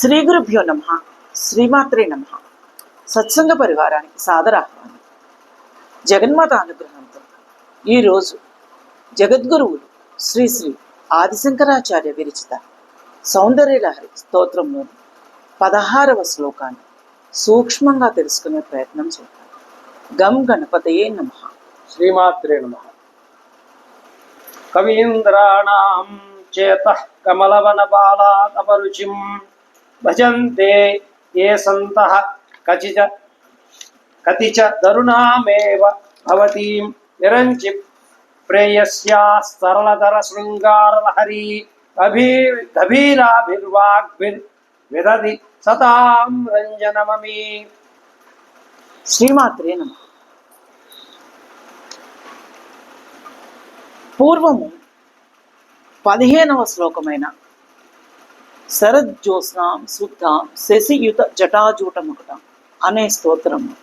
శ్రీ గురుభ్యో నమ. శ్రీమాత్రే నమ. సత్సంగ పరివారానికి సాదర ఆహ్వానం జగన్మాత అనుగ్రహంతో ఈరోజు జగద్గురువులు శ్రీ శ్రీ ఆదిశంకరాచార్య విరచిత సౌందర్యలహరి స్తోత్రంలోని పదహారవ శ్లోకాన్ని సూక్ష్మంగా తెలుసుకునే ప్రయత్నం చేద్దాం. గం గణపతయే నమ. శ్రీమాత్రే నమ. కవీంద్రాణం చేత కమలవన బాలాతపరుచిం భజంతే ఏ సంత కచిచ కతిచ తరుణామేవ భవతీం నిరంచి ప్రేయస్యా సరళధర శృంగారలహరి అభి గభీరాభిర్వాగ్భిర్ విదది సతాం రంజనమమీ శ్రీమాత్రే నమ పూర్వము పదిహేనవ శ్లోకమైన శరద్ శరజ్యోత్స్నాం శుద్ధాం శశియుత జటాజూటముకుట అనే స్తోత్రము.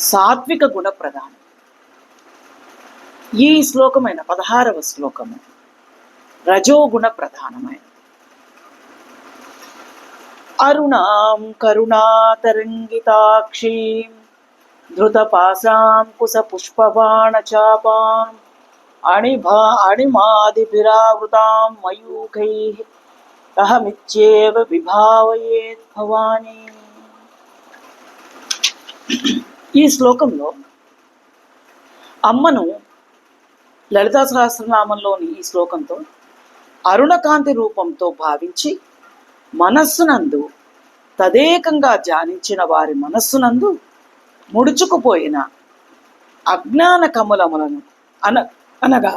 సాత్విక గుణ ప్రధానం ఈ శ్లోకమైన పదహారవ శ్లోకము రజోగుణ ప్రధానమైన అరుణాం కరుణాతరంగితాక్షీం ధృతపాశాం కుశపుష్పబాణచాపాం అణిభా అణిమాదిభిరావృతాం మయూఖైః అహమిత్యేవ విభావయేత్ భవానీ ఈ శ్లోకంలో అమ్మను లలితా సహస్రనామంలోని ఈ శ్లోకంతో అరుణకాంతి రూపంతో భావించి మనస్సునందు తదేకంగా ధ్యానించిన వారి మనస్సునందు ముడుచుకుపోయిన అజ్ఞాన కమలములను అన అనగా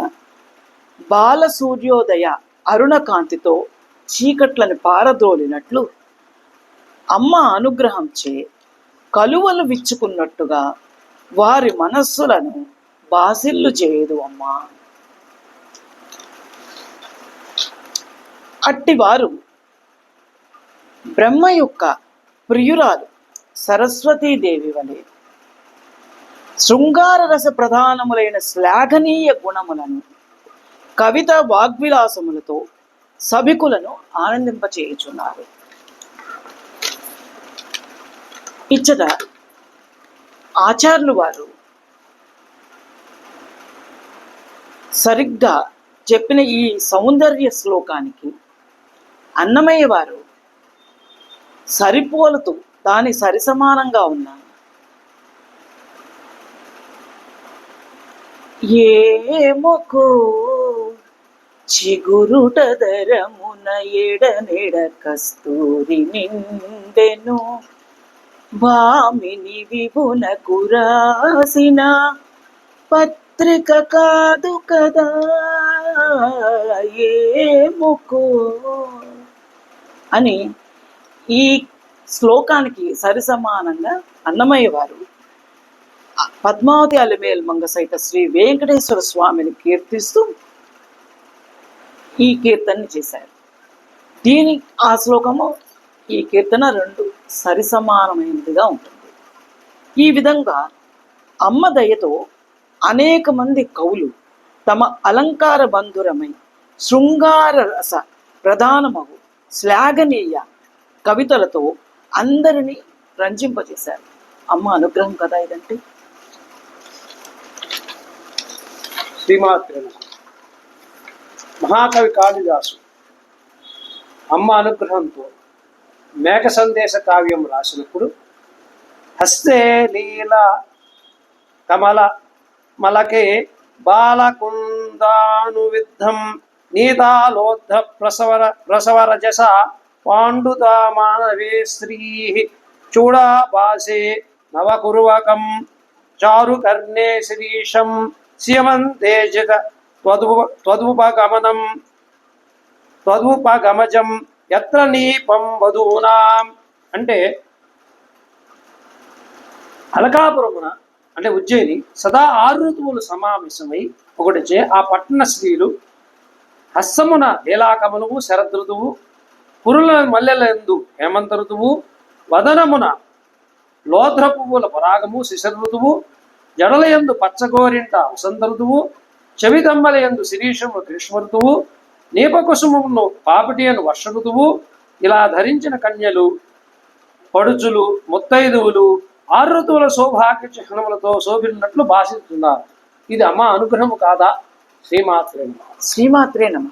బాల సూర్యోదయ అరుణకాంతితో చీకట్లను పారద్రోలినట్లు అమ్మ అనుగ్రహంచే కలువలు విచ్చుకున్నట్టుగా వారి మనస్సులను బాసిల్లు చేయదు అమ్మా. అట్టివారు బ్రహ్మ యొక్క ప్రియురాలు సరస్వతీదేవి వలె శృంగార రస ప్రధానములైన శ్లాఘనీయ గుణములను కవిత వాగ్విలాసములతో సభికులను ఆనందింపచేయుచున్నారు. ఇచ్చట ఆచార్యులు వారు సరిగ్గా చెప్పిన ఈ సౌందర్య శ్లోకానికి అన్నమయ్య వారు సరిపోలుతూ దాని సరిసమానంగా ఉన్నాను ఏమొకో చిగురుటదరమున ఎడనెడ కస్తూరి నిండెను. భామిని విభున కురాసిన పత్రిక కాదు కదా ఏమొకో అని ఈ శ్లోకానికి సరిసమానంగా అన్నమయ్య వారు పద్మావతి అలిమేల్ మంగ సైత శ్రీ వెంకటేశ్వర స్వామిని కీర్తిస్తూ ఈ కీర్తనని చేశారు. దీని ఆ శ్లోకము ఈ కీర్తన రెండు సరిసమానమైనదిగా ఉంటుంది. ఈ విధంగా అమ్మ దయతో అనేక మంది కవులు తమ అలంకార బంధురమై శృంగార రస ప్రధానమగు శ్లాఘనీయ కవితలతో అందరినీ రంజింపజేశారు. అమ్మ అనుగ్రహం కదా ఇదంటే? శ్రీమాత్రి మహాకవి కాళిదాసు అమ్మ అనుగ్రహంతో మేఘ సందేశ కావ్యం రాసినప్పుడు హస్తే నీల కమల మలకే బాలకుందానువిద్ధం నీతాలోద్ధ ప్రసవర ప్రసవరజస పాండుతా మానవే స్త్రీ చూడాపాసే నవకురువకం చారుకర్ణే శిరీషం సీమంతే జగ త్వదుపగమనం త్వదుపగమజం ఎత్ర నీపం వధూనాం అంటే అలకాపురమున అంటే ఉజ్జయిని సదా ఆరు ఋతువులు సమావేశమై ఒకటిచే ఆ పట్టణ స్త్రీలు హస్తమున లీలాకమలము శరద్ ఋతువు పురుల మల్లెలందు హేమంత ఋతువు వదనమున లోధ్ర పువ్వుల పరాగము శిశర ఋతువు జడలయందు పచ్చగోరింట వసంత ఋతువు చెవిదమ్మలయందు శిరీషము గ్రీష్మ ఋతువు నీపకుసుమమును పాపిటియను వర్ష ఋతువు ఇలా ధరించిన కన్యలు పడుచులు ముత్తైదువులు ఆరు ఋతువుల శోభాగ్య చిహ్నములతో శోభిల్లినట్లు భాషిస్తున్నారు. ఇది అమ్మ అనుగ్రహము కాదా? శ్రీమాత్రే శ్రీమాత్రే నమ.